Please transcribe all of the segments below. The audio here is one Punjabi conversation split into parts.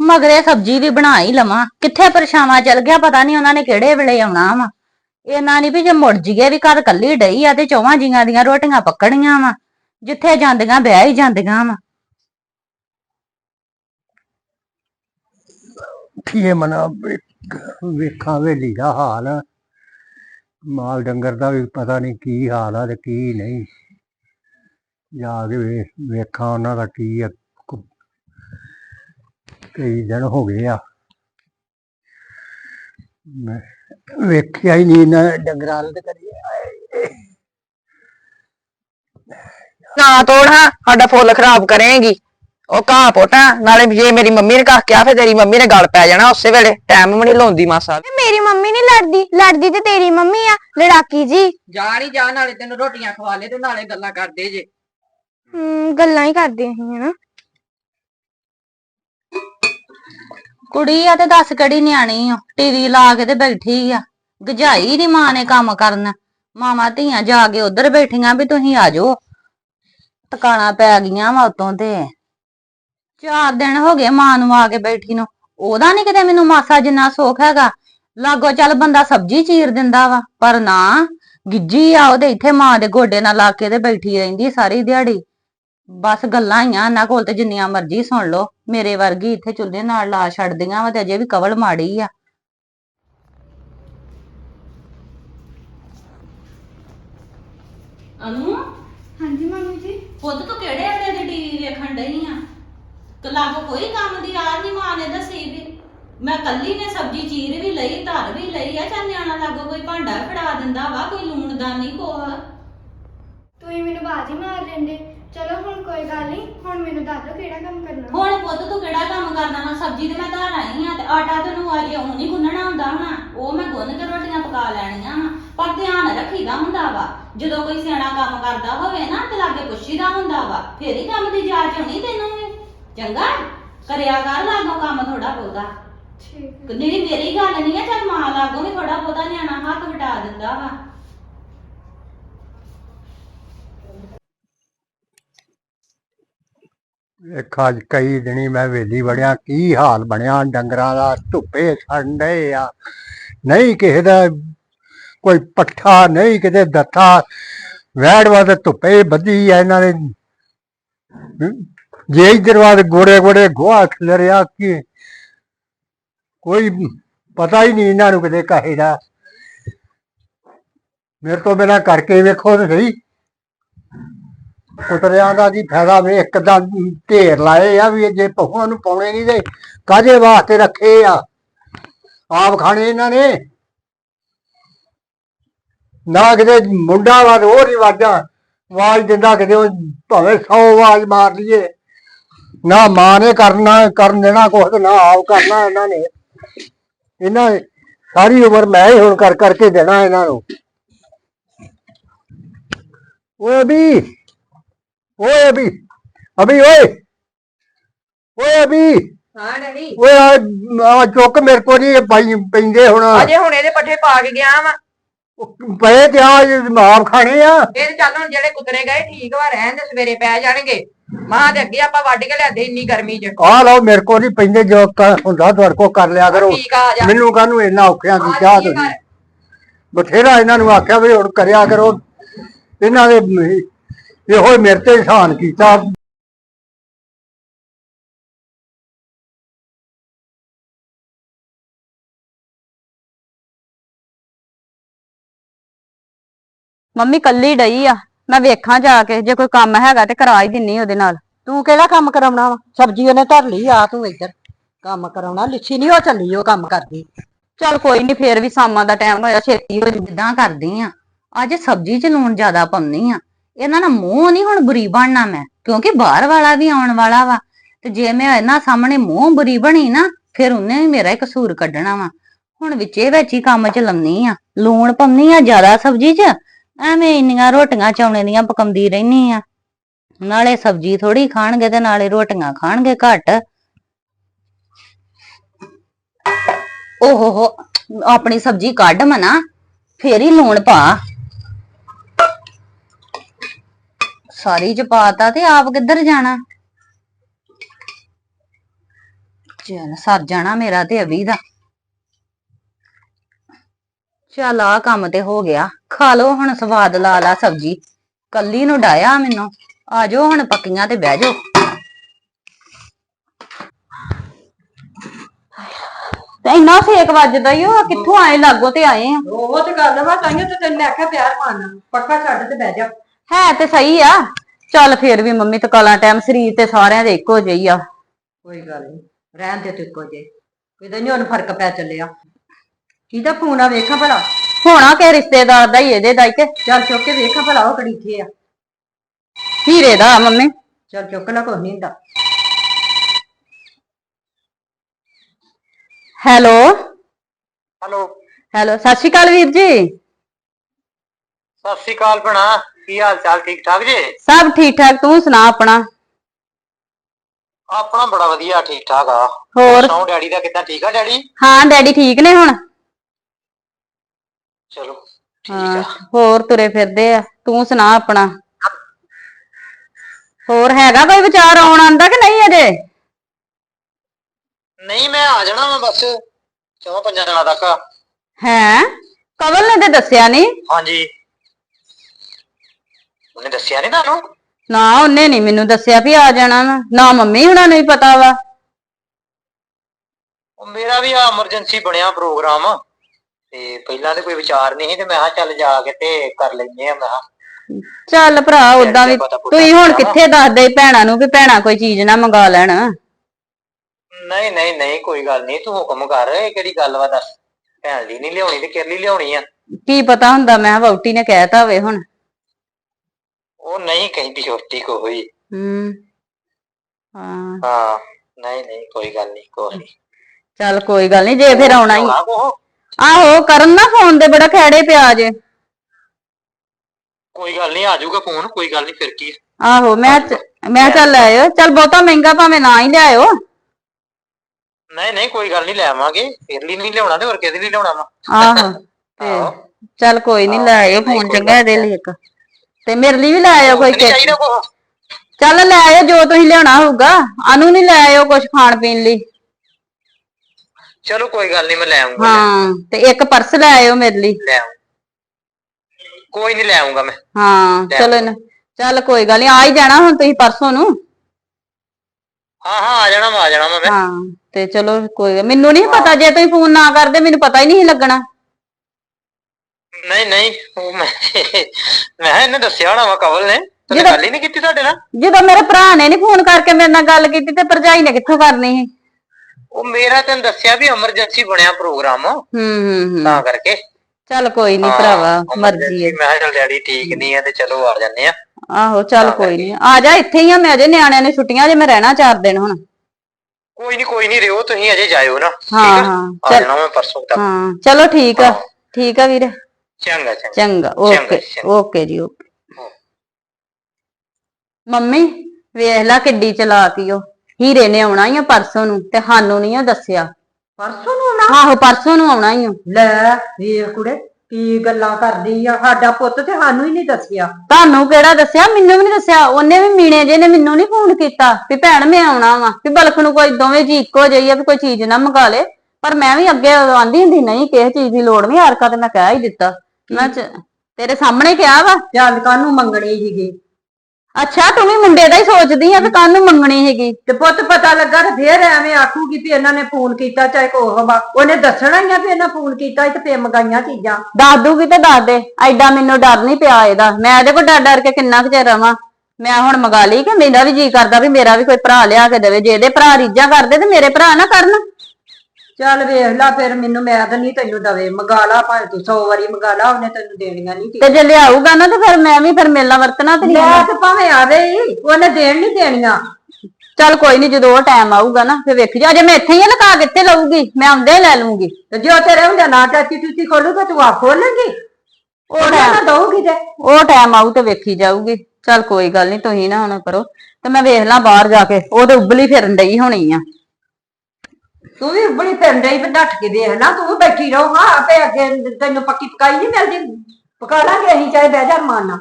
ਮਗਰੇ ਸਬਜ਼ੀ ਵੀ ਬਣਾ ਹੀ ਲਵਾਂ। ਕਿੱਥੇ ਪਰਛਾਵਾਂ ਚਲ ਗਿਆ, ਪਤਾ ਨਹੀਂ ਉਹਨਾਂ ਨੇ ਕਿਹੜੇ ਵੇਲੇ ਆਉਣਾ ਵਾ। ਇਹਨਾਂ ਨਹੀਂ ਵੀ ਜੇ ਮੁੜ ਜੀਏ ਵੀ ਘਰ ਕੱਲੀ ਡਈ ਆ ਤੇ ਚੌਵਾਂ ਜੀਆਂ ਦੀਆਂ ਰੋਟੀਆਂ ਪੱਕਣੀਆਂ ਵਾ, ਜਿੱਥੇ ਜਾਂਦੀਆਂ ਵਿਆਹ ਹੀ ਜਾਂਦੀਆਂ ਵਾ। ਕੀ ਮਨਾ ਵੇਖਾਂ ਵੇਲੀ ਦਾ ਹਾਲ। ਮਾਲ ਡੰਗਰ ਦਾ ਵੀ ਪਤਾ ਨਹੀਂ ਕੀ ਹਾਲ ਆ ਤੇ ਕੀ ਨਹੀਂ। ਜਾ ਕੇ ਵੇਖਾਂ ਉਹਨਾਂ ਦਾ ਕੀ ਆ। ਕਈ ਦਿਨ ਹੋ ਗਏ ਆ। ਮੈਂ ਵੇਖਿਆ ਹੀ ਨਹੀਂ ਨਾ ਡੰਗਰਾਂ ਤੇ ਕਦੀ ਨਾ ਤੋੜ ਸਾਡਾ ਫੁੱਲ ਖਰਾਬ ਕਰੇਗੀ। ਉਹ ਘਾਹ ਪੋਟਾ ਨਾਲੇ ਜੇ ਮੇਰੀ ਮੰਮੀ ਨੇ ਕਹ ਕਿਹਾ ਫਿਰ ਤੇਰੀ ਮੰਮੀ ਨੇ ਗੱਲ ਪੈ ਜਾਣਾ ਉਸੇ ਵੇਲੇ। ਟਾਈਮ ਵੀ ਨਹੀਂ ਲਾਉਂਦੀ ਮਾਸਾ। ਤੇ ਮੇਰੀ ਮੰਮੀ ਨਹੀਂ ਲੜਦੀ ਲੜਦੀ ਤੇ ਤੇਰੀ ਮੰਮੀ ਆ ਲੜਾਕੀ ਜੀ। ਜਾ ਨਹੀਂ ਜਾ ਨਾਲੇ ਤੈਨੂੰ ਰੋਟੀਆਂ ਖਵਾ ਲੈ ਤੇ ਨਾਲੇ ਗੱਲਾਂ ਕਰਦੇ ਜੇ। ਹਮ ਗੱਲਾਂ ਹੀ ਕਰਦੇ ਅਸੀਂ ਹਨਾ। ਕੁੜੀ ਆ ਤੇ ਦੱਸ ਕਿਹੜੀ ਨਿਆਣੀ ਆ? ਟੀਵੀ ਲਾ ਕੇ ਤੇ ਬੈਠੀ ਆ। ਗਜਾਈ ਦੀ ਮਾਂ ਨੇ ਕੰਮ ਕਰਨ। ਮਾਵਾਂ ਧੀਆਂ ਜਾ ਕੇ ਉਧਰ ਬੈਠੀਆਂ ਵੀ ਤੁਸੀਂ ਆ ਜਾਓ। ਟਿਕਾਣਾ ਪੈ ਗਈਆਂ ਵਾ ਉਤੋਂ ਤੇ। ਚਾਰ ਦਿਨ ਹੋ ਗਏ ਮਾਂ ਨੂੰ ਆ ਕੇ ਬੈਠੀ ਨੂੰ। ਉਹਦਾ ਨਹੀਂ ਕਿਤੇ ਮੈਨੂੰ ਮਾਸਾ ਜਿੰਨਾ ਸੁੱਖ ਹੈਗਾ। ਲਾਗੋ ਚੱਲ ਬੰਦਾ ਸਬਜ਼ੀ ਚੀਰ ਦਿੰਦਾ ਵਾ, ਪਰ ਨਾ ਗਿੱਜੀ ਆ ਉਹਦੇ ਇੱਥੇ ਮਾਂ ਦੇ ਗੋਡੇ ਨਾਲ ਲਾ ਕੇ ਤੇ ਬੈਠੀ ਰਹਿੰਦੀ ਸਾਰੀ ਦਿਹਾੜੀ। ਬਸ ਗੱਲਾਂ ਹੀ ਆ ਇਹਨਾਂ ਕੋਲ ਤੇ ਜਿੰਨੀਆਂ ਮਰਜ਼ੀ ਸੁਣ ਲਓ। ਮੇਰੇ ਵਰਗੀ ਇੱਥੇ ਚੁੱਲ੍ਹੇ ਨਾਲ ਲਾ ਛੱਡਦੀਆਂ ਵਾ ਤੇ ਅਜੇ ਵੀ ਕਵਲ ਮਾੜੀ ਆ। ਅਨੂ? ਹਾਂਜੀ ਮੰਮੀ ਜੀ। ਖੁਦ ਤੂੰ ਕਿਹੜੇ ਅੱਡੇ ਦੀ ਟੀਵੀ ਵੇਖਣ ਡਈ ਆ? ਕਲਾਕ ਕੋਈ ਕੰਮ ਦੀ ਆਰ ਨਹੀਂ ਮਾਂ ਨੇ ਦੱਸੀ ਵੀ। ਮੈਂ ਕੱਲੀ ਨੇ ਸਬਜ਼ੀ ਚੀਰ ਵੀ ਲਈ ਧਰ ਵੀ ਲਈ ਆ ਚੱਲ ਨਿਆਣਾ ਲਾਗੋ ਕੋਈ ਭਾਂਡਾ ਵੀ ਫੜਾ ਦਿੰਦਾ ਵਾ ਕੋਈ ਲੂਣ ਦਾ ਨਹੀਂ ਕੋਹ। ਤੁਸੀਂ ਮੈਨੂੰ ਬਾਜੀ ਮਾਰ ਲੈਂਦੇ। ਚਲੋ ਹੁਣ ਕੋਈ ਗੱਲ ਨਹੀਂ ਹੁਣ ਮੈਨੂੰ ਦੱਸ ਦਿਓ ਕਿਹੜਾ ਕੰਮ ਕਰਨਾ। ਹੁਣ ਪੁੱਤ ਤੂੰ ਕਿਹੜਾ ਕੰਮ ਕਰਨਾ ਵਾ? ਸਬਜ਼ੀ ਤੇ ਮੈਂ ਧਰ ਆਈ ਆ ਤੇ ਆਟਾ ਤੈਨੂੰ ਆ ਜੇ ਉਹ ਨਹੀਂ ਗੁੰਨਣਾ ਹੁੰਦਾ ਹੋਣਾ ਉਹ ਮੈਂ ਗੁੰਨ ਕੇ ਰੋਟੀਆਂ ਪਕਾ ਲੈਣੀਆਂ ਵਾ। ਪਰ ਧਿਆਨ ਰੱਖੀਦਾ ਹੁੰਦਾ ਵਾ। ਜਦੋਂ ਕੋਈ ਸਿਆਣਾ ਕੰਮ ਕਰਦਾ ਹੋਵੇ ਨਾ ਤੇ ਲਾਗੇ ਪੁੱਛੀਦਾ ਹੁੰਦਾ ਵਾ। ਫੇਰ ਹੀ ਕੰਮ ਦੀ ਜਾਚ ਆਉਣੀ ਤੈਨੂੰ ਵੀ। ਚੰਗਾ? ਕਰਿਆ ਕਰ ਲਾਗੋਂ ਕੰਮ ਥੋੜਾ ਬਹੁਤਾ। ਠੀਕ ਜਿਹੜੀ ਮੇਰੀ ਗੱਲ ਨਹੀਂ ਆ ਚੱਲ ਮਾਂ ਲਾਗੋਂ ਵੀ ਥੋੜਾ ਬਹੁਤਾ ਨਿਆਣਾ ਹੱਥ ਵਟਾ ਦਿੰਦਾ ਵਾ ਵੇਖ ਅੱਜ ਕਈ ਦਿਨੀ ਮੈਂ ਵੇਲੀ ਵੜਿਆ, ਕੀ ਹਾਲ ਬਣਿਆ? ਡੰਗਰਾਂ ਦਾ ਧੁੱਪੇ ਠੰਡੇ ਆ। ਨਹੀਂ ਕਿਸੇ ਦਾ ਕੋਈ ਪੱਠਾ, ਨਹੀਂ ਕਿਤੇ ਦੱਥਾ। ਵੈੜ ਵਾਦ ਧੁੱਪੇ ਬੱਧੀ ਆ ਇਹਨਾਂ ਨੇ ਜੇ ਇਧਰ ਵਾਦ ਗੋੜੇ ਗੋੜੇ ਗੋਹਾ ਖਿਲਰਿਆ, ਕਿ ਕੋਈ ਪਤਾ ਹੀ ਨਹੀਂ ਇਹਨਾਂ ਨੂੰ ਕਿਤੇ ਕਹੇ ਦਾ। ਮੇਰੇ ਤੋਂ ਬਿਨਾ ਕਰਕੇ ਵੇਖੋ ਤੇ ਸਹੀ। ਕੁਤਰਿਆਂ ਦਾ ਜੀ ਫਾਇਦਾ ਵੇ ਇੱਕਦਾਂ ਢੇਰ ਲਾਏ ਆ ਵੀ ਜੇ ਪਹੂਆਂ ਨੂੰ ਪਾਉਣੇ ਨਹੀਂ ਤੇ ਕਾਜੇ ਵਾਸਤੇ ਰੱਖੇ ਆ? ਆਪ ਖਾਣੇ ਇਹਨਾਂ ਨੇ। ਨਾ ਕਿਤੇ ਮੁੰਡਾ ਵਾ ਤੇ ਹੋਰ ਹੀ ਆਵਾਜ਼ ਦਿੰਦਾ ਕਿਤੇ ਉਹ ਭਾਵੇਂ ਸੌ ਆਵਾਜ਼ ਮਾਰ ਲਈਏ। ਨਾ ਮਾਂ ਨੇ ਕਰਨਾ, ਕਰਨ ਦੇਣਾ ਕੁਛ ਨਾ ਆਪ ਕਰਨਾ ਇਹਨਾਂ ਨੇ। ਇਹਨਾਂ ਸਾਰੀ ਉਮਰ ਮੈਂ ਹੀ ਹੁਣ ਕਰ ਕਰਕੇ ਦੇਣਾ ਇਹਨਾਂ ਨੂੰ। ਉਹ ਵੀ ਓਏ ਅਭੀ ਅਭੀ ਓਏ ਓਏ ਅਭੀ। ਹਾਂ ਡੈਡੀ। ਓਏ ਆ ਆ ਚੁੱਕ ਮੇਰੇ ਕੋਲ ਨਹੀਂ ਪਾਈ ਪੈਂਦੇ ਹੁਣ। ਅਜੇ ਹੁਣ ਇਹਦੇ ਪੱਠੇ ਪਾ ਕੇ ਗਿਆ ਵਾ। ਪਏ ਤੇ ਆ ਮਾਪ ਖਾਣੇ ਆ। ਇਹ ਤੇ ਚੱਲ ਹੁਣ ਜਿਹੜੇ ਕੁਤਰੇ ਗਏ ਠੀਕ ਵਾ ਰਹਿਣ ਦੇ ਸਵੇਰੇ ਪੈ ਜਾਣਗੇ। ਮਾਂ ਦੇ ਅੱਗੇ ਆਪਾਂ ਵੱਢ ਕੇ ਲਿਆਦੇ ਇੰਨੀ ਗਰਮੀ 'ਚ। ਆ ਲਓ ਮੇਰੇ ਕੋਲ ਨਹੀਂ ਪੈਂਦੇ ਜੋ ਕ- ਹੁੰਦਾ ਤੁਹਾਡੇ ਕੋਲ ਕਰ ਲਿਆ ਕਰੋ। ਠੀਕ ਆ ਆ ਜਾ। ਮੈਨੂੰ ਕਾਹਨੂੰ ਇੰਨਾ ਔਖਿਆਂ ਕੀ ਚਾਹ ਤੁਸੀਂ? ਬਥੇਰਾ ਇਹਨਾਂ ਨੂੰ ਆਖਿਆ ਵੀ ਹੁਣ ਕਰਿਆ ਕਰੋ। ਇਹਨਾਂ ਦੇ ਮ- ਇਹੋ ਹੀ ਮੇਰੇ ਤੇ ਇਨਸਾਨ ਕੀਤਾ। ਮੰਮੀ ਕੱਲੀ ਡਈ ਆ ਮੈਂ ਵੇਖਾਂ ਜਾ ਕੇ ਜੇ ਕੋਈ ਕੰਮ ਹੈਗਾ ਤੇ ਕਰਾ ਹੀ ਦਿੰਨੀ ਉਹਦੇ ਨਾਲ। ਤੂੰ ਕਿਹੜਾ ਕੰਮ ਕਰਾਉਣਾ ਵਾ? ਸਬਜ਼ੀ ਉਹਨੇ ਧਰ ਲਈ ਆ ਤੂੰ ਇੱਧਰ। ਕੰਮ ਕਰਾਉਣਾ ਲਿੱਛੀ ਨਹੀਂ ਉਹ ਚੱਲੀ ਉਹ ਕੰਮ ਕਰਦੀ। ਚਲ ਕੋਈ ਨਹੀਂ ਫੇਰ ਵੀ ਸ਼ਾਮਾਂ ਦਾ ਟਾਈਮ ਹੋਇਆ ਛੇਤੀ ਹੋ ਜਿੱਦਾਂ ਕਰਦੀ ਆ। ਅੱਜ ਸਬਜ਼ੀ 'ਚ ਲੂਣ ਜ਼ਿਆਦਾ ਪਾਉਣੀ ਆ। ਇਹਨਾਂ ਨਾਲ ਮੂੰਹ ਨਹੀਂ ਹੁਣ ਬੁਰੀ ਬਣਨਾ ਮੈਂ, ਕਿਉਂਕਿ ਬਾਹਰ ਵਾਲਾ ਵੀ ਆਉਣ ਵਾਲਾ ਵਾ। ਤੇ ਜੇ ਮੈਂ ਇਹਨਾਂ ਸਾਹਮਣੇ ਮੂੰਹ ਬੁਰੀ ਬਣੀ ਨਾ, ਫਿਰ ਉਹਨੇ ਵੀ ਮੇਰਾ ਹੀ ਕਸੂਰ ਕੱਢਣਾ ਵਾ। ਹੁਣ ਵਿੱਚੇ ਵਿੱਚ ਹੀ ਕੰਮ ਚ ਲੰਨੀ ਆ। ਲੂਣ ਪਾਉਣੀ ਆ ਜ਼ਿਆਦਾ ਸਬਜ਼ੀ 'ਚ, ਐਵੇਂ ਇੰਨੀਆਂ ਰੋਟੀਆਂ ਚੌਣੇ ਦੀਆਂ ਪਕਾਉਂਦੀ ਰਹਿਨੀ ਆ। ਨਾਲੇ ਸਬਜ਼ੀ ਥੋੜੀ ਖਾਣਗੇ ਤੇ ਨਾਲੇ ਰੋਟੀਆਂ ਖਾਣਗੇ ਘੱਟ। ਓਹੋ ਹੋ ਆਪਣੀ ਸਬਜ਼ੀ ਕੱਢ ਮਨਾ, ਫੇਰ ਹੀ ਲੂਣ ਪਾ। ਸਾਰੀ ਚ ਪਾਤਾ ਤੇ ਆਪ ਕਿੱਧਰ ਜਾਣਾ? ਚੱਲ ਸਰ ਜਾਣਾ ਮੇਰਾ ਤੇ ਅਭੀ ਦਾ। ਚੱਲ ਆ ਕੰਮ ਤੇ ਹੋ ਗਿਆ। ਖਾ ਲੋ ਹੁਣ ਸਵਾਦ ਲਾ ਲਾ ਸਬਜੀ। ਕੱਲੀ ਨੂੰ ਡਾਇਆ ਮੈਨੂੰ। ਆ ਜਾਓ ਹੁਣ ਪੱਕੀਆਂ ਤੇ ਬਹਿ ਜਾਓ। ਇੰਨਾ ਸੇਕ ਵੱਜਦਾ ਈ ਉਹ ਕਿੱਥੋਂ ਆਏ ਲਾਗੋ ਤੇ ਆਏ ਆ? ਉਹ ਤੇ ਗੱਲ ਵਾ, ਤਾਈਓ ਤੇ ਤੈਨੂੰ ਮੈਂ ਆਖਿਆ ਪਿਆਰ ਮਾਰਨਾ। ਪੱਕਾ ਛੱਡ ਤੇ ਬਹਿ ਜਾ। ਹੈ ਤੇ ਸਹੀ ਆ। ਚੱਲ ਫੇਰ ਵੀ ਮੰਮੀ ਤਕਾਲਾ ਟਾਈਮ ਸਰੀਰ ਤੇ ਸਾਰਿਆਂ ਦੇ ਇੱਕੋ ਜਿਹੀ ਆ। ਕੋਈ ਗੱਲ ਨਹੀਂ ਰਹਿਣ ਦੇ ਤੂੰ ਇੱਕੋ ਜੇ ਕਿਤੇ ਨਹੀਂ ਉਹਨੂੰ ਫ਼ਰਕ ਪੈ ਚੱਲਿਆ। ਕਿਹਦਾ ਫੋਨ ਆ ਵੇਖਾਂ ਭਲਾ। ਹੋਣਾ ਕਿ ਰਿਸ਼ਤੇਦਾਰ ਦਾ ਹੀ ਇਹਦੇ ਦਾ ਹੀ ਕਿ? ਚੱਲ ਚੁੱਕ ਕੇ ਵੇਖਾਂ ਭਲਾ ਉਹ ਕਿਹੜੀ ਇੱਥੇ ਆ। ਹੀਰੇ ਦਾ ਮੰਮੀ। ਚੱਲ ਚੁੱਕ ਲੈ ਕੁਛ ਨਹੀਂ ਹੁੰਦਾ ਹੈਲੋ। ਹਲੋ। ਹੈਲੋ ਸਤਿ ਸ਼੍ਰੀ ਅਕਾਲ ਵੀਰ ਜੀ। ਸਤਿ ਸ੍ਰੀ ਅਕਾਲ ਭਣਾ। ਕੀ ਹਾਲ ਚਾਲ ਠੀਕ ਠਾਕ ਜੀ? ਸਭ ਠੀਕ ਠਾਕ ਤੂੰ ਸੁਣਾ ਆਪਣਾ? ਆਪਣਾ ਬੜਾ ਵਧੀਆ ਠੀਕ ਠਾਕ ਆ। ਹੋਰ? ਸੁਣਾਓ ਡੈਡੀ ਦਾ ਕਿੱਦਾਂ ਠੀਕ ਆ ਡੈਡੀ? ਹਾਂ ਡੈਡੀ ਠੀਕ ਨੇ ਹੁਣ? ਚਲੋ ਠੀਕ ਆ। ਹੋਰ ਤੁਰੇ ਫਿਰਦੇ ਆ ਤੂੰ ਸੁਣਾ ਆਪਣਾ? ਹੋਰ ਹੈਗਾ ਕੋਈ ਵਿਚਾਰ ਆਉਣ ਆਂਦਾ ਕਿ ਨਹੀਂ ਅਜੇ? ਨਹੀਂ ਮੈਂ ਆ ਜਾਣਾ ਵਾ ਬਸ ਚੌਂ ਪੰਜਾਂ ਦਿਨਾਂ ਤੱਕ। ਹੈ? ਕਵਲ ਨੇ ਤੇ ਦੱਸਿਆ ਨਹੀਂ ਹਾਂਜੀ। ਉਹਨੇ ਦੱਸਿਆ ਨਹੀਂ ਤੁਹਾਨੂੰ? ਨਾ ਉਹਨੇ ਨਹੀਂ ਮੈਨੂੰ ਦੱਸਿਆ ਵੀ ਆ ਜਾਣਾ ਵਾ। ਨਾ ਮੰਮੀ ਹੁਣਾਂ ਨੂੰ ਹੀ ਪਤਾ ਵਾ। ਉਹ ਮੇਰਾ ਵੀ ਆ ਐਮਰਜੈਂਸੀ ਬਣਿਆ ਪ੍ਰੋਗਰਾਮ ਤੇ ਪਹਿਲਾਂ ਤੇ ਕੋਈ ਵਿਚਾਰ ਨਹੀਂ ਸੀ ਤੇ ਮੈਂ ਕਿਹਾ ਚੱਲ ਜਾ ਕੇ ਤੇ ਕਰ ਲੈਨੇ ਆ ਮੈਂ ਕਿਹਾ। ਚੱਲ ਭਰਾ ਉਦਾਂ ਵੀ ਤੁਸੀਂ ਹੁਣ। ਕਿੱਥੇ ਦੱਸਦੇ ਭੈਣਾਂ ਨੂੰ ਵੀ ਭੈਣਾਂ ਕੋਈ ਚੀਜ਼ ਨਾ ਮੰਗਾ ਲੈਣ? ਨਹੀਂ ਨਹੀਂ ਨਹੀਂ ਕੋਈ ਗੱਲ ਨਹੀਂ ਤੂੰ ਹੁਕਮ ਕਰ ਇਹ ਕਿਹੜੀ ਗੱਲ ਵਾ ਦੱਸ। ਭੈਣ ਲਈ ਨਹੀਂ ਲਿਆਉਣੀ ਤੇ ਕਿਹੜੀ ਲਿਆਉਣੀ ਆ? ਕੀ ਪਤਾ ਹੁੰਦਾ ਮੈਂ ਕਿਹਾ ਵਹੁਟੀ ਨੇ ਕਹਿਤਾ ਹੋਵੇ ਹੁਣ। ਉਹ ਨਹੀਂ ਕਹਿੰਦੀ ਛੋਟੀ ਕੋ ਹੋਈ। ਹੂੰ। ਹਾਂ। ਨਹੀਂ ਕੋਈ ਗੱਲ ਨਹੀਂ ਕੋਈ ਨਹੀਂ। ਚੱਲ ਕੋਈ ਗੱਲ ਨਹੀਂ ਜੇ ਫਿਰ ਆਉਣਾ ਹੀ? ਆਹੋ। ਕਰਨ ਨਾ ਫੋਨ ਦੇ ਬੜਾ ਖੜੇ ਪਿਆ ਜੇ ਕੋਈ ਗੱਲ ਨਹੀਂ ਆ ਜਾਊਗਾ ਫੋਨ ਕੋਈ ਗੱਲ ਨਹੀਂ ਫਿਰ ਕੀ ਆ। ਆਹੋ ਮੈਂ ਚ- ਮੈਂ ਚੱਲ ਆਇਓ। ਚੱਲ ਬਹੁਤਾ ਮਹਿੰਗਾ ਭਾਵੇਂ ਨਾ ਹੀ ਲਿਆਇਓ ਨਹੀਂ ਨਹੀਂ ਕੋਈ ਗੱਲ ਨਹੀਂ ਲੈ ਆਵਾਂਗੇ। ਫਿਰ ਲਈ ਨਹੀਂ ਲਿਆਉਣਾ ਤੇ ਹੋਰ ਕਿਹਦੇ ਲਈ ਲਿਆਉਣਾ ਵਾ। ਆਹੋ ਤੇ ਆਹੋ। ਚੱਲ ਕੋਈ ਨਹੀਂ ਲੈ ਆਇਓ ਨਹੀਂ, ਫੋਨ ਕੋਈ ਚੰਗਾ ਇਹਦੇ ਲਈ ਇੱਕ। ਤੇ ਮੇਰੇ ਲਈ ਵੀ ਲੈ ਆਇਓ ਕੋਈ ਨਹੀਂ ਕੁਛ। ਚੱਲ ਲੈ ਆਇਓ ਜੋ ਤੁਸੀਂ ਲਿਆਉਣਾ ਹੋਊਗਾ। ਅਨੂ ਨਹੀਂ ਲੈ ਆਇਓ ਕੁਝ ਖਾਣ ਪੀਣ ਲਈ। ਚਲੋ ਕੋਈ ਗੱਲ ਨਹੀਂ ਮੈਂ ਲੈ ਆਉਂਗਾ ਹਾਂ ਤੇ ਇੱਕ ਪਰਸ ਲੈ ਆਇਓ ਮੇਰੇ ਲਈ। ਲੈ ਆਊਂ। ਕੋਈ ਨਹੀਂ ਲੈ ਆਉਂਗਾ ਮੈਂ। ਹਾਂ ਲੈ ਚਲੋ ਨਾ। ਚੱਲ ਕੋਈ ਗੱਲ ਨਹੀਂ ਆ ਹੀ ਜਾਣਾ ਹੁਣ ਤੁਸੀਂ ਪਰਸੋਂ ਨੂੰ। ਹਾਂ ਹਾਂ ਆ ਜਾਣਾ ਮੈਂ ਆ ਜਾਣਾ ਮੈਂ। ਹਾਂ ਤੇ ਚਲੋ ਕੋਈ ਮੈਨੂੰ ਨਹੀਂ ਪਤਾ ਜੇ ਤੁਸੀਂ ਫੋਨ ਨਾ ਕਰਦੇ ਮੈਨੂੰ ਪਤਾ ਹੀ ਨਹੀਂ ਸੀ ਲੱਗਣਾ। ਨਹੀਂ ਨਹੀਂ ਉਹ ਮੈਂ ਮੈਂ ਇਹਨੇ ਦੱਸਿਆ ਹੋਣਾ ਵਾ ਕਵਲ ਨੇ ਤੂੰ ਗੱਲ ਹੀ ਨਹੀਂ ਕੀਤੀ ਤੁਹਾਡੇ ਨਾਲ? ਜਦੋਂ ਮੇਰੇ ਭਰਾ ਨੇ ਨਹੀਂ ਫੋਨ ਕਰਕੇ ਮੇਰੇ ਨਾਲ ਗੱਲ ਕੀਤੀ ਤੇ ਭਰਜਾਈ ਨੇ ਕਿੱਥੋਂ ਕਰਨੀ ਸੀ? ਉਹ ਮੇਰਾ ਤੈਨੂੰ ਦੱਸਿਆ ਵੀ ਐਮਰਜੈਂਸੀ ਬਣਿਆ ਪ੍ਰੋਗਰਾਮ ਹੂੰ ਹੂੰ ਹੂੰ। ਤਾਂ ਕਰਕੇ। ਚੱਲ ਕੋਈ ਨਹੀਂ ਭਰਾਵਾ ਮਰਜ਼ੀ ਹੈ ਮੈਂ ਕਿਹਾ ਚੱਲ ਡੈਡੀ ਠੀਕ ਨਹੀਂ ਹੈ ਤੇ ਚਲੋ ਆ ਜਾਂਦੇ ਆ। ਆਹੋ ਚੱਲ ਕੋਈ ਨਹੀਂ ਆ ਜਾ ਇੱਥੇ ਹੀ ਆ ਮੈਂ ਅਜੇ ਨਿਆਣਿਆਂ ਨੇ ਛੁੱਟੀਆਂ ਜੇ ਮੈਂ ਰਹਿਣਾ ਚਾਰ ਦਿਨ ਹੁਣ। ਕੋਈ ਨਹੀਂ ਕੋਈ ਨਹੀਂ ਰਿਓ ਤੁਸੀਂ ਅਜੇ ਜਾਇਓ ਨਾ ਠੀਕ ਹਾਂ ਆ? ਹਾਂ ਆ ਚੱਲ। ਜਾਣਾ ਮੈਂ ਪਰਸੋਂ ਤੱਕ। ਹਾਂ ਚਲੋ ਠੀਕ ਆ। ਠੀਕ ਆ ਵੀਰੇ। ਚੰਗਾ ਚੰਗਾ। ਚੰਗਾ ਓਕੇ। ਓਕੇ ਜੀ ਓਕੇ। ਮੰਮੀ ਵੇਖ ਲੈ ਕਿੱਡੀ ਚਲਾਕੀ ਓ। ਹੀਰੇ ਨੇ ਆਉਣਾ ਹੀ ਆ ਪਰਸੋਂ ਨੂੰ ਤੇ ਸਾਨੂੰ ਨਹੀਂ ਉਹ ਦੱਸਿਆ। ਪਰਸੋਂ ਨੂੰ ਆਉਣਾ? ਆਹੋ ਪਰਸੋਂ ਨੂੰ ਆਉਣਾ ਹੀ ਓ। ਲੈ ਵੇਖ ਕੁੜੇ ਕੀ ਗੱਲਾਂ ਕਰਦੀ ਆ। ਸਾਡਾ ਪੁੱਤ ਤੇ ਸਾਨੂੰ ਹੀ ਨਹੀਂ ਦੱਸਿਆ। ਤੁਹਾਨੂੰ ਕਿਹੜਾ ਦੱਸਿਆ? ਮੈਨੂੰ ਵੀ ਨਹੀਂ ਦੱਸਿਆ। ਉਹਨੇ ਵੀ ਮੀਣੇ ਜੇ ਨੇ ਮੈਨੂੰ ਨਹੀਂ ਫੋਨ ਕੀਤਾ ਵੀ ਭੈਣ ਮੈਂ ਆਉਣਾ ਵਾ। ਵੀ ਬਲਕ ਨੂੰ ਕੋਈ ਦੋਵੇਂ ਜੀ ਇੱਕੋ ਜਿਹੀ ਆ ਵੀ ਕੋਈ ਚੀਜ਼ ਨਾ ਮੰਗਾ ਲੇ। ਪਰ ਮੈਂ ਵੀ ਅੱਗੇ ਆਂਦੀ ਹੁੰਦੀ ਨਹੀਂ ਕਿਸੇ ਚੀਜ਼ ਦੀ ਲੋੜ ਨਹੀਂ ਹਰਕਤ ਤੇ ਮੈਂ ਕਹਿ ਹੀ ਦਿੱਤਾ। ਮੈਂ ਚ- ਤੇਰੇ ਸਾਹਮਣੇ ਕਿਹਾ ਵਾ ਚੱਲ ਕਾਹਨੂੰ ਮੰਗਣੀ ਸੀਗੀ। ਅੱਛਾ ਤੂੰ ਵੀ ਮੁੰਡੇ ਦਾ ਹੀ ਸੋਚਦੀ ਆ ਵੀ ਕਾਹਨੂੰ ਮੰਗਣੀ ਹੈਗੀ ਤੇ ਪੁੱਤ ਪਤਾ ਲੱਗਾ ਤੇ ਫੇਰ ਐਵੇਂ ਆਖੂਗੀ ਵੀ ਇਹਨਾਂ ਨੇ ਫੋਨ ਕੀਤਾ ਚਾਹੇ ਕੋਹ ਵਾ। ਉਹਨੇ ਦੱਸਣਾ ਹੀ ਆ ਵੀ ਇਹਨਾਂ ਫੋਨ ਕੀਤਾ ਸੀ ਤੇ ਫੇਰ ਮੰਗਾਈਆਂ ਚੀਜ਼ਾਂ। ਦੱਸ ਦੂਗੀ ਤੇ ਦੱਸ ਦੇ। ਐਡਾ ਮੈਨੂੰ ਡਰ ਨਹੀਂ ਪਿਆ ਇਹਦਾ। ਮੈਂ ਇਹਦੇ ਕੋਲ ਡਰ ਡਰ ਕੇ ਕਿੰਨਾ ਕੁ ਚਿਰ ਰਵਾਂ। ਮੈਂ ਹੁਣ ਮੰਗਾ ਲਈ ਕਿ ਮੇਰਾ ਵੀ ਜੀ ਕਰਦਾ ਵੀ ਮੇਰਾ ਵੀ ਕੋਈ ਭਰਾ ਲਿਆ ਕੇ ਦੇਵੇ। ਜੇ ਇਹਦੇ ਭਰਾ ਰੀਝਾਂ ਕਰਦੇ ਤੇ ਮੇਰੇ ਭਰਾ ਨਾ ਕਰਨ। ਚੱਲ ਵੇਖ ਲਾ ਫਿਰ ਮੈਨੂੰ ਮੈਂ ਤਾਂ ਨਹੀਂ ਤੈਨੂੰ ਦਵੇ ਮੰਗਾ ਲਾ ਭਾਵੇਂ ਤੂੰ 100 ਵਾਰੀ ਮੰਗਾ ਲਾ ਉਹਨੇ ਤੈਨੂੰ ਦੇਣੀਆਂ ਨਹੀਂ ਤੇ ਜੇ ਲਿਆਊਗਾ ਨਾ ਤੇ ਫਿਰ ਮੈਂ ਵੀ ਫਿਰ ਮੇਲਾ ਵਰਤਣਾ ਤੇ ਨਹੀਂ ਮੈਂ ਤੇ ਭਾਵੇਂ ਆਵੇ ਹੀ ਉਹਨੇ ਦੇਣ ਨਹੀਂ ਦੇਣੀਆਂ। ਚੱਲ ਕੋਈ ਨਹੀਂ ਜਦੋਂ ਉਹ ਟਾਈਮ ਆਊਗਾ ਨਾ ਫਿਰ ਵੇਖੀ ਜਾ ਜੇ ਮੈਂ ਇੱਥੇ ਹੀ ਆ ਲਗਾ ਕਿੱਥੇ ਲਊਗੀ ਮੈਂ ਆਉਂਦੇ ਹੀ ਲੈ ਲੂੰਗੀ ਤੇ ਜੇ ਉਹ ਤੇਰੇ ਹੁੰਦੇ ਨਾ ਚਾਚੀ ਟੂਚੀ ਖੋਲੂਗਾ ਤੂੰ ਆ ਖੋਲੇਂਗੀ ਉਹ ਉਹ ਨਾ ਦਊਗੀ ਤੇ। ਉਹ ਟਾਈਮ ਆਊ ਤੇ ਵੇਖੀ ਜਾਊਗੀ। ਚੱਲ ਕੋਈ ਗੱਲ ਨਹੀਂ ਤੁਸੀਂ ਨਾ ਹੁਣ ਕਰੋ। ਤੇ ਮੈਂ ਵੇਖ ਲਾਂ ਬਾਹਰ ਜਾ ਕੇ ਉਹ ਤੇ ਉਬਲੀ ਫਿਰਨ ਡਈ ਹੋਣੀ ਆ। ਤੂੰ ਵੀ ਬੜੀ ਪਿੰਡੇ ਹੀ ਨੱਠ ਕੇ ਦੇਖ ਨਾ ਤੂੰ ਵੀ ਬੈਠੀ ਰਹੋ ਹਾਂ ਆਪੇ ਅੱਗੇ ਤੈਨੂੰ ਪੱਕੀ ਪਕਾਈ ਨਹੀਂ ਮਿਲਦੀ। ਪਕਾ ਲਾਂਗੇ ਅਸੀਂ ਚਾਹੇ ਬਹਿ ਜਾ ਮਾਰਨਾ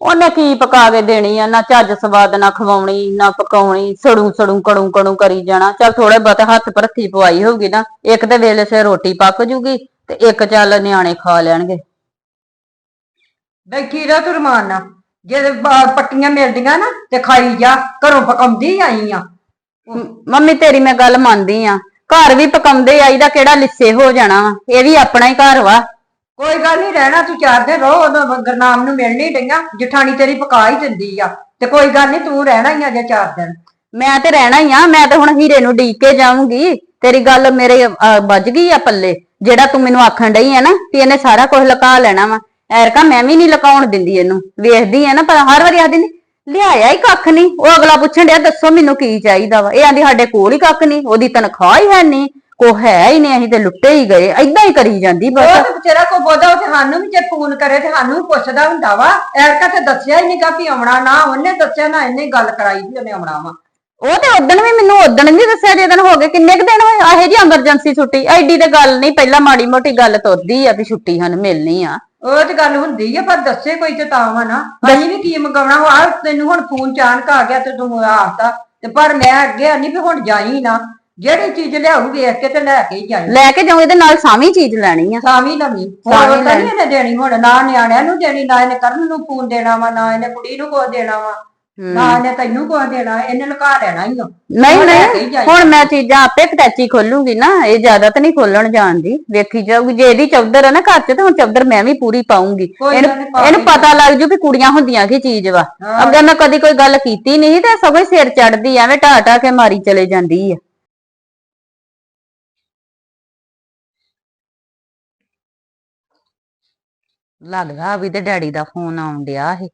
ਉਹਨੇ ਕੀ ਪਕਾ ਕੇ ਦੇਣੀ ਆ ਨਾ ਚੱਜ ਸਵਾਦ ਨਾ ਖਵਾਉਣੀ ਨਾ ਪਕਾਉਣੀ ਸੜੂ ਸੜੂ ਕੜੂ ਕੜੂ ਕਰੀ ਜਾਣਾ। ਚੱਲ ਥੋੜੇ ਬਹੁਤੇ ਹੱਥ ਪਰਥੀ ਪਵਾਈ ਹੋਊਗੀ ਨਾ ਇੱਕ ਤੇ ਵੇਲੇ ਸੇ ਰੋਟੀ ਪੱਕ ਜੂਗੀ ਤੇ ਇੱਕ ਚੱਲ ਨਿਆਣੇ ਖਾ ਲੈਣਗੇ। ਬੈਠੀ ਰਹਿ ਤੂੰ ਨਾਲ। ਜੇ ਬ- ਪੱਟੀਆਂ ਮਿਲਦੀਆਂ ਨਾ ਤੇ ਖਾਈ ਜਾ ਘਰੋਂ ਪਕਾਉਂਦੀ ਆਈ ਆ। ਮੰਮੀ ਤੇਰੀ ਮੈਂ ਗੱਲ ਮੰਨਦੀ ਆ। ਘਰ ਵੀ ਪਕਾਉਂਦੇ ਆਈ ਦਾ ਕਿਹੜਾ ਲਿੱਸੇ ਹੋ ਜਾਣਾ ਵਾ? ਇਹ ਵੀ ਆਪਣਾ ਹੀ ਘਰ ਵਾ। ਕੋਈ ਗੱਲ ਨਹੀਂ ਰਹਿਣਾ ਤੂੰ ਚਾਰ ਦਿਨ ਰਹੋ ਉਦੋਂ ਗਰਨਾਮ ਨੂੰ ਮਿਲਣ ਡਈਆਂ। ਜਠਾਣੀ ਤੇਰੀ ਪਕਾ ਹੀ ਦਿੰਦੀ ਆ। ਤੇ ਕੋਈ ਗੱਲ ਨਹੀਂ ਤੂੰ ਰਹਿਣਾ ਹੀ ਆ ਜੇ ਚਾਰ ਦਿਨ। ਮੈਂ ਤੇ ਰਹਿਣਾ ਹੀ ਆ ਮੈਂ ਤੇ ਹੁਣ ਹੀਰੇ ਨੂੰ ਡੀਕ ਕੇ ਜਾਊਂਗੀ। ਤੇਰੀ ਗੱਲ ਮੇਰੇ ਅਹ, ਵੱਜ ਗਈ ਆ ਪੱਲੇ। ਜਿਹੜਾ ਤੂੰ ਮੈਨੂੰ ਆਖਣ ਡਈ ਆ ਨਾ ਵੀ ਇਹਨੇ ਸਾਰਾ ਕੁਝ ਲੁਕਾ ਲੈਣਾ ਵਾ। ਐਰਕਾ ਮੈਂ ਵੀ ਨਹੀਂ ਲੁਕਾਉਣ ਦਿੰਦੀ ਇਹਨੂੰ। ਵੇਖਦੀ ਆ ਨਾ ਪਰ ਹਰ ਵਾਰੀ ਆਖਦੀ ਨਹੀਂ ਲਿਆਇਆ ਹੀ ਕੱਖ ਨਹੀਂ ਉਹ ਅਗਲਾ ਪੁੱਛਣ ਡਿਆ ਦੱਸੋ ਮੈਨੂੰ ਕੀ ਚਾਹੀਦਾ ਵਾ? ਇਹ ਆਂਦੀ ਸਾਡੇ ਕੋਲ ਹੀ ਕੱਖ ਨਹੀਂ ਉਹਦੀ ਤਨਖਾਹ ਹੀ ਹੈ ਨਹੀਂ ਕੋ ਹੈ ਹੀ ਨਹੀਂ ਅਸੀਂ ਤੇ ਲੁੱਟੇ ਹੀ ਗਏ। ਏਦਾਂ ਹੀ ਕਰੀ ਜਾਂਦੀ ਉਹ ਬਸ ਤੇ ਤੇਰਾ ਕੋ ਬੋਦਾ ਉਹ ਤੇ ਸਾਨੂੰ ਵੀ ਜੇ ਫੋਨ ਕਰੇ ਤੇ ਸਾਨੂੰ ਵੀ ਪੁੱਛਦਾ ਹੁੰਦਾ ਵਾ। ਐਰਕਾ ਤੇ ਦੱਸਿਆ ਹੀ ਨਹੀਂਗਾ ਵੀ ਆਉਣਾ ਨਾ ਉਹਨੇ ਦੱਸਿਆ ਨਾ ਇਹਨੇ ਗੱਲ ਕਰਾਈ ਵੀ ਉਹਨੇ ਆਉਣਾ ਵਾ। ਉਹ ਤੇ ਉਦਣ ਵੀ ਮੈਨੂੰ ਉਦਣ ਨਹੀਂ ਦੱਸਿਆ ਜੇ ਦਿਨ ਹੋ ਗਏ ਕਿੰਨੇ ਕੁ ਦਿਨ ਹੋਏ? ਆਹੇ ਜੀ ਐਮਰਜੈਂਸੀ ਛੁੱਟੀ। ਐਡੀ ਤੇ ਗੱਲ ਨਹੀਂ ਪਹਿਲਾਂ ਮਾੜੀ ਮੋਟੀ ਗੱਲ ਤੁਰਦੀ ਆ ਵੀ ਛੁੱਟੀ ਹਨ ਮਿਲਣੀ ਆ। ਉਹ ਤੇ ਗੱਲ ਹੁੰਦੀ ਆ ਪਰ ਦੱਸੇ ਕੋਈ ਤੇ ਤਾਂ ਵਾ ਨਾ। ਅਸੀਂ ਵੀ ਕੀ ਮੰਗਾਉਣਾ ਵਾ? ਆਹ ਤੈਨੂੰ ਹੁਣ ਫੋਨ ਚਾਨਕ ਆ ਗਿਆ ਤੇ ਤੂੰ ਆਖਤਾ ਤੇ ਪਰ ਮੈਂ ਅੱਗੇ ਨਹੀਂ ਵੀ ਹੁਣ ਜਾਈ ਨਾ। ਜਿਹੜੀ ਚੀਜ਼ ਲਿਆਉ ਵੇਖ ਕੇ ਤੇ ਲੈ ਕੇ ਹੀ ਜਾਈ। ਲੈ ਕੇ ਜਾਉਂ ਇਹਦੇ ਨਾਲ ਸਾਵੀਂ ਚੀਜ਼ ਲੈਣੀ ਆ। ਸਾਵੀ ਨਵੀਂ। ਹੋਰ ਤਾਂ ਨਹੀਂ ਇਹਨੇ ਦੇਣੀ ਹੁਣ ਨਾ ਨਿਆਣਿਆਂ ਨੂੰ ਦੇਣੀ ਨਾ ਇਹਨੇ ਕਰਨ ਨੂੰ ਫੋਨ ਦੇਣਾ ਵਾ ਨਾ ਇਹਨੇ ਕੁੜੀ ਨੂੰ ਕੁਛ ਦੇਣਾ ਵਾ। ਨਾ ਤੈਨੂੰ ਦੇਣਾ ਇਹਨੇ ਲੁਕਾ ਹੀ ਨਹੀਂ ਕੇ ਹੀ ਨਹੀਂ। ਹੁਣ ਮੈਂ ਚੀਜ਼ਾਂ ਆਪੇ ਕਟੈਚੀ ਖੋਲੂੰਗੀ ਨਾ ਇਹ ਜ਼ਿਆਦਾ ਤਾਂ ਨਹੀਂ ਖੋਲਣ ਜਾਣਦੀ। ਵੇਖੀ ਜਾਊਗੀ ਜੇ ਇਹਦੀ ਚੌਧਰ ਆ ਨਾ ਘਰ 'ਚ ਤੇ ਹੁਣ ਚੌਧਰ ਮੈਂ ਵੀ ਪੂਰੀ ਪਾਉਂਗੀ ਇਹਨੂੰ ਨੀ, ਕੇ ਪਤਾ ਲੱਗ ਜੂ ਵੀ ਕੁੜੀਆਂ ਹੁੰਦੀਆਂ ਕੀ ਚੀਜ਼ ਵਾ। ਹਾਂ। ਅੱਗੇ ਮੈਂ ਕਦੀ ਕੋਈ ਗੱਲ ਕੀਤੀ ਨਹੀਂ ਤੇ ਸਗੋਂ ਹੀ ਸਿਰ ਚੜਦੀ ਐਵੇਂ ਢਾ ਢਾ ਕੇ ਮਾਰੀ ਚਲੇ ਜਾਂਦੀ ਆ। ਲੱਗਦਾ ਵੀ ਤੇ ਡੈਡੀ ਦਾ ਫੋਨ ਆਉਣ ਡਿਆ ਸੀ।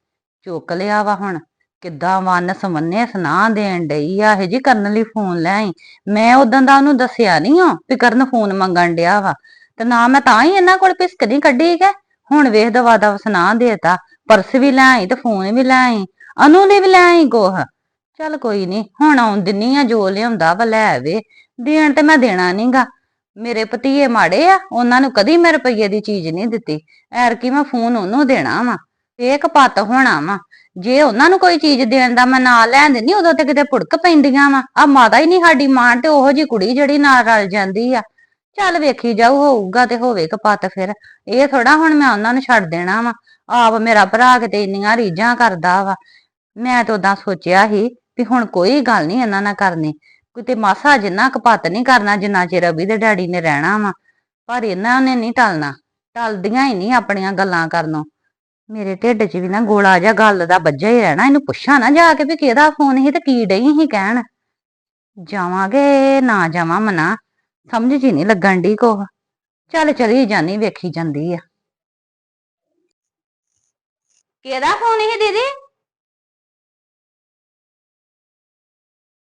ਚੁੱਕ ਲਿਆ ਵਾ ਹੁਣ। ਕਿੱਦਾਂ ਵੰਨ ਸਮੰਨੇ ਸੁਨਾ ਦੇਣ ਡਈ ਆ? ਇਹ ਜੀ ਕਰਨ ਲਈ ਫੋਨ ਲੈ ਆਈ। ਮੈਂ ਉਦੋਂ ਦਾ ਉਹਨੂੰ ਦੱਸਿਆ ਨਹੀਂ ਆ ਵੀ ਕਰਨ ਫੋਨ ਮੰਗਣ ਡਿਆ ਵਾ। ਤੇ ਨਾ ਮੈਂ ਤਾਂ ਹੀ ਇਹਨਾਂ ਕੋਲ ਪਿਸਕ ਨਹੀਂ ਕੱਢੀ ਕਿ ਹੁਣ ਵੇਖ ਦਵਾ ਦਾ ਸੁਨਾ ਦੇਤਾ। ਪਰਸ ਵੀ ਲੈ ਆਈ ਤੇ ਫੋਨ ਵੀ ਲੈ ਆਈ। ਅਨੂ ਲਈ ਵੀ ਲੈ ਆਈ ਗੋਹ ਚੱਲ ਕੋਈ ਨਹੀਂ ਹੁਣ ਆਉਣ ਦਿੰਨੀ ਆ, ਜੋ ਲਿਆਉਂਦਾ ਵਾ ਲੈ ਆਵੇ। ਦੇਣ ਤੇ ਮੈਂ ਦੇਣਾ ਨਹੀਂਗਾ ਮੇਰੇ ਭਤੀਏ ਮਾੜੇ ਆ, ਉਹਨਾਂ ਨੂੰ ਕਦੀ ਮੈਂ ਰੁਪਈਏ ਦੀ ਚੀਜ਼ ਨਹੀਂ ਦਿੱਤੀ। ਐਰ ਕੀ ਮੈਂ ਫੋਨ ਉਹਨੂੰ ਦੇਣਾ ਵਾ। ਇੱਕ ਪੱਤ ਹੋਣਾ ਵਾ। ਜੇ ਉਹਨਾਂ ਨੂੰ ਕੋਈ ਚੀਜ਼ ਦੇਣ ਦਾ ਮੈਂ ਨਾਂ ਲੈਣ ਦਿੰਦੀ, ਉਦੋਂ ਤੇ ਕਿਤੇ ਪੁੜਕ ਪੈਂਦੀਆਂ ਵਾ। ਆ ਮਾਤਾ ਹੀ ਨਹੀਂ ਸਾਡੀ ਮਾਂ ਤੇ ਉਹੋ ਜੀ ਕੁੜੀ ਜਿਹੜੀ ਨਾਲ ਰਲ ਜਾਂਦੀ ਆ। ਚੱਲ ਵੇਖੀ ਜਾਊ, ਹੋਊਗਾ ਤੇ ਹੋਵੇ ਕਪੱਤ ਫਿਰ। ਇਹ ਥੋੜਾ ਹੁਣ ਮੈਂ ਉਹਨਾਂ ਨੂੰ ਛੱਡ ਦੇਣਾ ਵਾ। ਆਪ ਮੇਰਾ ਭਰਾ ਕਿਤੇ ਇੰਨੀਆਂ ਰੀਝਾਂ ਕਰਦਾ ਵਾ। ਮੈਂ ਤਾਂ ਉਦਾਂ ਸੋਚਿਆ ਸੀ ਵੀ ਹੁਣ ਕੋਈ ਗੱਲ ਨਹੀਂ ਇਹਨਾਂ ਨਾਲ ਕਰਨੀ। ਕਿਤੇ ਮਾਸਾ ਜਿੰਨਾ ਕਪੱਤ ਨਹੀਂ ਕਰਨਾ, ਜਿੰਨਾ ਚਿਰ ਅਭੀ ਦੇ ਡੈਡੀ ਨੇ ਰਹਿਣਾ ਵਾ। ਪਰ ਇਹਨਾਂ ਨੇ ਨਹੀਂ ਟਲਣਾ। ਟਲਦੀਆਂ ਹੀ ਨਹੀਂ ਆਪਣੀਆਂ ਗੱਲਾਂ ਕਰਨੋਂ ਮੇਰੇ ਢਿੱਡ 'ਚ ਵੀ ਨਾ ਗੋਲਾ ਜਿਹਾ ਗੱਲ ਦਾ ਵੱਜਾ ਹੀ ਰਹਿਣਾ, ਇਹਨੂੰ ਪੁੱਛਾਂ ਨਾ ਜਾ ਕੇ ਵੀ ਕਿਹਦਾ ਫੋਨ ਸੀ ਤੇ ਕੀ ਡਈ ਸੀ ਕਹਿਣ। ਜਾਵਾਂਗੇ, ਨਾ ਜਾਵਾਂ ਮਨਾ, ਸਮਝ ਜੀ ਨਹੀਂ ਲੱਗਣ ਦੀ ਕੋਹ ਚੱਲ ਚਲੀ ਜਾਨੀ ਵੇਖੀ ਜਾਂਦੀ ਆ। ਕਿਹਦਾ ਫੋਨ ਸੀ ਦੀਦੀ?